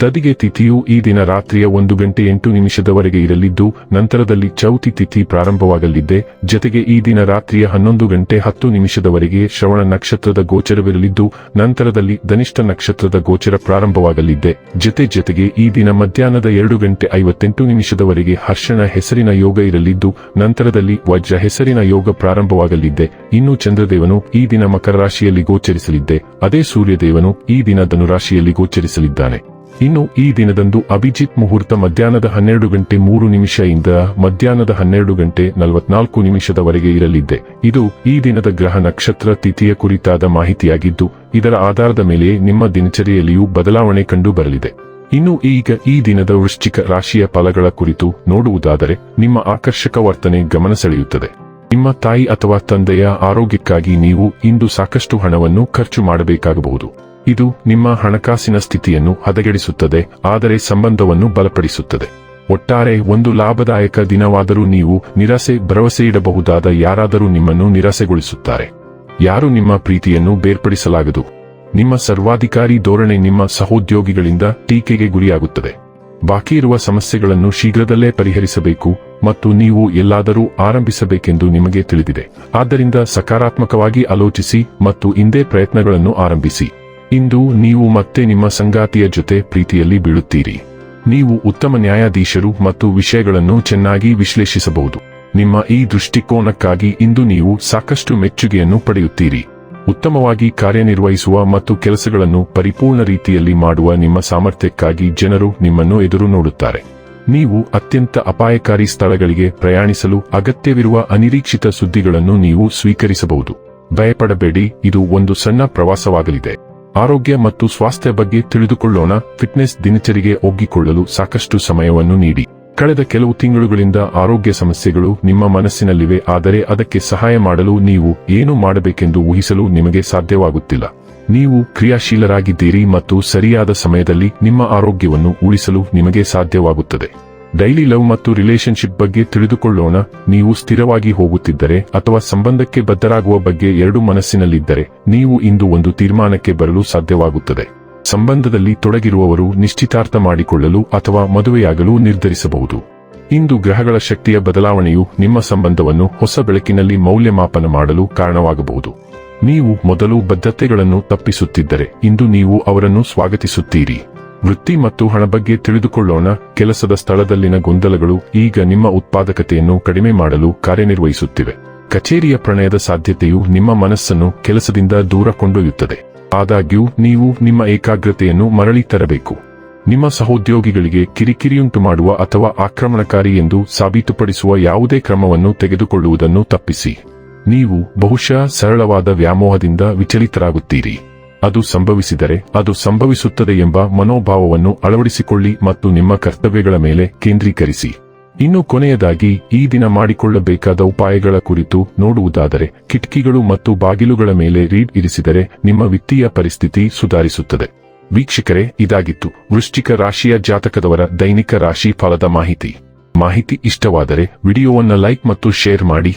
ತದಿಗೆ ತಿಥಿಯು ಈ ದಿನ ರಾತ್ರಿಯ ಒಂದು ಗಂಟೆ ಎಂಟು ನಿಮಿಷದವರೆಗೆ ಇರಲಿದ್ದು, ನಂತರದಲ್ಲಿ ಚೌತಿ ತಿಥಿ ಪ್ರಾರಂಭವಾಗಲಿದ್ದೆ. ಜತೆಗೆ ಈ ದಿನ ರಾತ್ರಿಯ ಹನ್ನೊಂದು ಗಂಟೆ ಹತ್ತು ನಿಮಿಷದವರೆಗೆ ಶ್ರವಣ ನಕ್ಷತ್ರದ ಗೋಚರವಿರಲಿದ್ದು, ನಂತರದಲ್ಲಿ ಧನಿಷ್ಠ ನಕ್ಷತ್ರದ ಗೋಚರ ಪ್ರಾರಂಭವಾಗಲಿದ್ದೆ. ಜತೆ ಜೊತೆಗೆ ಈ ದಿನ ಮಧ್ಯಾಹ್ನದ ಎರಡು ಗಂಟೆ ಐವತ್ತೆಂಟು ನಿಮಿಷದವರೆಗೆ ಹರ್ಷಣ ಹೆಸರಿನ ಯೋಗ ಇರಲಿದ್ದು, ನಂತರದಲ್ಲಿ ವಜ್ರ ಹೆಸರಿನ ಯೋಗ ಪ್ರಾರಂಭವಾಗಲಿದ್ದೆ. ಇನ್ನು ಚಂದ್ರದೇವನು ಈ ದಿನ ಮಕರ ರಾಶಿಯಲ್ಲಿ ಗೋಚರಿಸಲಿದ್ದೆ. ಅದೇ ಸೂರ್ಯದೇವನು ಈ ದಿನ ಧನುರಾಶಿಯಲ್ಲಿ ಗೋಚರಿಸಲಿದ್ದಾನೆ. ಇನ್ನು ಈ ದಿನದಂದು ಅಭಿಜಿತ್ ಮುಹೂರ್ತ ಮಧ್ಯಾಹ್ನದ ಹನ್ನೆರಡು ಗಂಟೆ ಮೂರು ನಿಮಿಷದಿಂದ ಮಧ್ಯಾಹ್ನದ ಹನ್ನೆರಡು ಗಂಟೆ ನಲವತ್ನಾಲ್ಕು ನಿಮಿಷದವರೆಗೆ ಇರಲಿದ್ದೆ ಇದು ಈ ದಿನದ ಗ್ರಹ ನಕ್ಷತ್ರ ತಿಥಿಯ ಕುರಿತಾದ ಮಾಹಿತಿಯಾಗಿದ್ದು, ಇದರ ಆಧಾರದ ಮೇಲೆ ನಿಮ್ಮ ದಿನಚರಿಯಲ್ಲಿಯೂ ಬದಲಾವಣೆ ಕಂಡು ಬರಲಿದೆ ಇನ್ನು ಈಗ ಈ ದಿನದ ವೃಶ್ಚಿಕ ರಾಶಿಯ ಫಲಗಳ ಕುರಿತು ನೋಡುವುದಾದರೆ, ನಿಮ್ಮ ಆಕರ್ಷಕ ವರ್ತನೆ ಗಮನ ಸೆಳೆಯುತ್ತದೆ. ನಿಮ್ಮ ತಾಯಿ ಅಥವಾ ತಂದೆಯ ಆರೋಗ್ಯಕ್ಕಾಗಿ ನೀವು ಇಂದು ಸಾಕಷ್ಟು ಹಣವನ್ನು ಖರ್ಚು ಮಾಡಬೇಕಾಗಬಹುದು. ಇದು ನಿಮ್ಮ ಹಣಕಾಸಿನ ಸ್ಥಿತಿಯನ್ನು ಹದಗೆಡಿಸುತ್ತದೆ, ಆದರೆ ಸಂಬಂಧವನ್ನು ಬಲಪಡಿಸುತ್ತದೆ. ಒಟ್ಟಾರೆ ಒಂದು ಲಾಭದಾಯಕ ದಿನವಾದರೂ ನೀವು ನಿರಾಸೆ, ಭರವಸೆ ಇಡಬಹುದಾದ ಯಾರಾದರೂ ನಿಮ್ಮನ್ನು ನಿರಾಸೆಗೊಳಿಸುತ್ತಾರೆ. ಯಾರು ನಿಮ್ಮ ಪ್ರೀತಿಯನ್ನು ಬೇರ್ಪಡಿಸಲಾಗದು? ನಿಮ್ಮ ಸರ್ವಾಧಿಕಾರಿ ಧೋರಣೆ ನಿಮ್ಮ ಸಹೋದ್ಯೋಗಿಗಳಿಂದ ಟೀಕೆಗೆ ಗುರಿಯಾಗುತ್ತದೆ. ಬಾಕಿ ಇರುವ ಸಮಸ್ಯೆಗಳನ್ನು ಶೀಘ್ರದಲ್ಲೇ ಪರಿಹರಿಸಬೇಕು ಮತ್ತು ನೀವು ಎಲ್ಲಾದರೂ ಆರಂಭಿಸಬೇಕೆಂದು ನಿಮಗೆ ತಿಳಿದಿದೆ. ಆದ್ದರಿಂದ ಸಕಾರಾತ್ಮಕವಾಗಿ ಆಲೋಚಿಸಿ ಮತ್ತು ಇಂದೇ ಪ್ರಯತ್ನಗಳನ್ನು ಆರಂಭಿಸಿ. ಇಂದು ನೀವು ಮತ್ತೆ ನಿಮ್ಮ ಸಂಗಾತಿಯ ಜೊತೆ ಪ್ರೀತಿಯಲ್ಲಿ ಬೀಳುತ್ತೀರಿ. ನೀವು ಉತ್ತಮ ನ್ಯಾಯಾಧೀಶರು ಮತ್ತು ವಿಷಯಗಳನ್ನು ಚೆನ್ನಾಗಿ ವಿಶ್ಲೇಷಿಸಬಹುದು. ನಿಮ್ಮ ಈ ದೃಷ್ಟಿಕೋನಕ್ಕಾಗಿ ಇಂದು ನೀವು ಸಾಕಷ್ಟು ಮೆಚ್ಚುಗೆಯನ್ನು ಪಡೆಯುತ್ತೀರಿ. ಉತ್ತಮವಾಗಿ ಕಾರ್ಯನಿರ್ವಹಿಸುವ ಮತ್ತು ಕೆಲಸಗಳನ್ನು ಪರಿಪೂರ್ಣ ರೀತಿಯಲ್ಲಿ ಮಾಡುವ ನಿಮ್ಮ ಸಾಮರ್ಥ್ಯಕ್ಕಾಗಿ ಜನರು ನಿಮ್ಮನ್ನು ಎದುರು ನೋಡುತ್ತಾರೆ. ನೀವು ಅತ್ಯಂತ ಅಪಾಯಕಾರಿ ಸ್ಥಳಗಳಿಗೆ ಪ್ರಯಾಣಿಸಲು ಅಗತ್ಯವಿರುವ ಅನಿರೀಕ್ಷಿತ ಸುದ್ದಿಗಳನ್ನು ನೀವು ಸ್ವೀಕರಿಸಬಹುದು. ಭಯಪಡಬೇಡಿ, ಇದು ಒಂದು ಸಣ್ಣ ಪ್ರವಾಸವಾಗಲಿದೆ. ಆರೋಗ್ಯ ಮತ್ತು ಸ್ವಾಸ್ಥ್ಯ ಬಗ್ಗೆ ತಿಳಿದುಕೊಳ್ಳೋಣ, ಫಿಟ್ನೆಸ್ ದಿನಚರಿಗೆ ಒಗ್ಗಿಕೊಳ್ಳಲು ಸಾಕಷ್ಟು ಸಮಯವನ್ನು ನೀಡಿ. ಕಳೆದ ಕೆಲವು ತಿಂಗಳುಗಳಿಂದ ಆರೋಗ್ಯ ಸಮಸ್ಯೆಗಳು ನಿಮ್ಮ ಮನಸ್ಸಿನಲ್ಲಿವೆ, ಆದರೆ ಅದಕ್ಕೆ ಸಹಾಯ ಮಾಡಲು ನೀವು ಏನು ಮಾಡಬೇಕೆಂದು ಊಹಿಸಲು ನಿಮಗೆ ಸಾಧ್ಯವಾಗುತ್ತಿಲ್ಲ. ನೀವು ಕ್ರಿಯಾಶೀಲರಾಗಿದ್ದೀರಿ ಮತ್ತು ಸರಿಯಾದ ಸಮಯದಲ್ಲಿ ನಿಮ್ಮ ಆರೋಗ್ಯವನ್ನು ಉಳಿಸಲು ನಿಮಗೆ ಸಾಧ್ಯವಾಗುತ್ತದೆ. ಡೈಲಿ ಲವ್ ಮತ್ತು ರಿಲೇಶನ್ಶಿಪ್ ಬಗ್ಗೆ ತಿಳಿದುಕೊಳ್ಳೋಣ. ನೀವು ಸ್ಥಿರವಾಗಿ ಹೋಗುತ್ತಿದ್ದರೆ ಅಥವಾ ಸಂಬಂಧಕ್ಕೆ ಬದ್ಧರಾಗುವ ಬಗ್ಗೆ ಎರಡು ಮನಸ್ಸಿನಲ್ಲಿದ್ದರೆ ನೀವು ಇಂದು ಒಂದು ತೀರ್ಮಾನಕ್ಕೆ ಬರಲು ಸಾಧ್ಯವಾಗುತ್ತದೆ. ಸಂಬಂಧದಲ್ಲಿ ತೊಡಗಿರುವವರು ನಿಶ್ಚಿತಾರ್ಥ ಮಾಡಿಕೊಳ್ಳಲು ಅಥವಾ ಮದುವೆಯಾಗಲು ನಿರ್ಧರಿಸಬಹುದು. ಇಂದು ಗ್ರಹಗಳ ಶಕ್ತಿಯ ಬದಲಾವಣೆಯು ನಿಮ್ಮ ಸಂಬಂಧವನ್ನು ಹೊಸ ಬೆಳಕಿನಲ್ಲಿ ಮೌಲ್ಯಮಾಪನ ಮಾಡಲು ಕಾರಣವಾಗಬಹುದು. ನೀವು ಮೊದಲು ಬದ್ಧತೆಗಳನ್ನು ತಪ್ಪಿಸುತ್ತಿದ್ದರೆ ಇಂದು ನೀವು ಅವರನ್ನು ಸ್ವಾಗತಿಸುತ್ತೀರಿ. ವೃತ್ತಿ ಮತ್ತು ಹಣ ಬಗ್ಗೆ ತಿಳಿದುಕೊಳ್ಳೋಣ. ಕೆಲಸದ ಸ್ಥಳದಲ್ಲಿನ ಗೊಂದಲಗಳು ಈಗ ನಿಮ್ಮ ಉತ್ಪಾದಕತೆಯನ್ನು ಕಡಿಮೆ ಮಾಡಲು ಕಾರ್ಯನಿರ್ವಹಿಸುತ್ತಿವೆ. ಕಚೇರಿಯ ಪ್ರಣಯದ ಸಾಧ್ಯತೆಯು ನಿಮ್ಮ ಮನಸ್ಸನ್ನು ಕೆಲಸದಿಂದ ದೂರ ಕೊಂಡೊಯ್ಯುತ್ತದೆ. ಆದಾಗ್ಯೂ, ನೀವು ನಿಮ್ಮ ಏಕಾಗ್ರತೆಯನ್ನು ಮರಳಿ ತರಬೇಕು. ನಿಮ್ಮ ಸಹೋದ್ಯೋಗಿಗಳಿಗೆ ಕಿರಿಕಿರಿಯುಂಟು ಮಾಡುವ ಅಥವಾ ಆಕ್ರಮಣಕಾರಿ ಎಂದು ಸಾಬೀತುಪಡಿಸುವ ಯಾವುದೇ ಕ್ರಮವನ್ನು ತೆಗೆದುಕೊಳ್ಳುವುದನ್ನು ತಪ್ಪಿಸಿ. ನೀವು ಬಹುಶಃ ಸರಳವಾದ ವ್ಯಾಮೋಹದಿಂದ ವಿಚಲಿತರಾಗುತ್ತೀರಿ. ಅದು ಸಂಭವಿಸಿದರೆ ಅದು ಸಂಭವಿಸುತ್ತದೆ ಎಂಬ ಮನೋಭಾವವನ್ನು ಅಳವಡಿಸಿಕೊಳ್ಳಿ ಮತ್ತು ನಿಮ್ಮ ಕರ್ತವ್ಯಗಳ ಮೇಲೆ ಕೇಂದ್ರೀಕರಿಸಿ. ಇನ್ನು ಕೊನೆಯದಾಗಿ, ಈ ದಿನ ಮಾಡಿಕೊಳ್ಳಬೇಕಾದ ಉಪಾಯಗಳ ಕುರಿತು ನೋಡುವುದಾದರೆ, ಕಿಟಕಿಗಳು ಮತ್ತು ಬಾಗಿಲುಗಳ ಮೇಲೆ ರೀಡ್ ಇರಿಸಿದರೆ ನಿಮ್ಮ ವಿತ್ತೀಯ ಪರಿಸ್ಥಿತಿ ಸುಧಾರಿಸುತ್ತದೆ. ವೀಕ್ಷಕರೇ, ಇದಾಗಿತ್ತು. ವೃಶ್ಚಿಕ ರಾಶಿಯ ಜಾತಕದವರ ದೈನಿಕ ರಾಶಿ ಫಲದ ಮಾಹಿತಿ. ಮಾಹಿತಿ ಇಷ್ಟವಾದರೆ, ವಿಡಿಯೋವನ್ನು ಲೈಕ್ ಮತ್ತು ಶೇರ್ ಮಾಡಿ.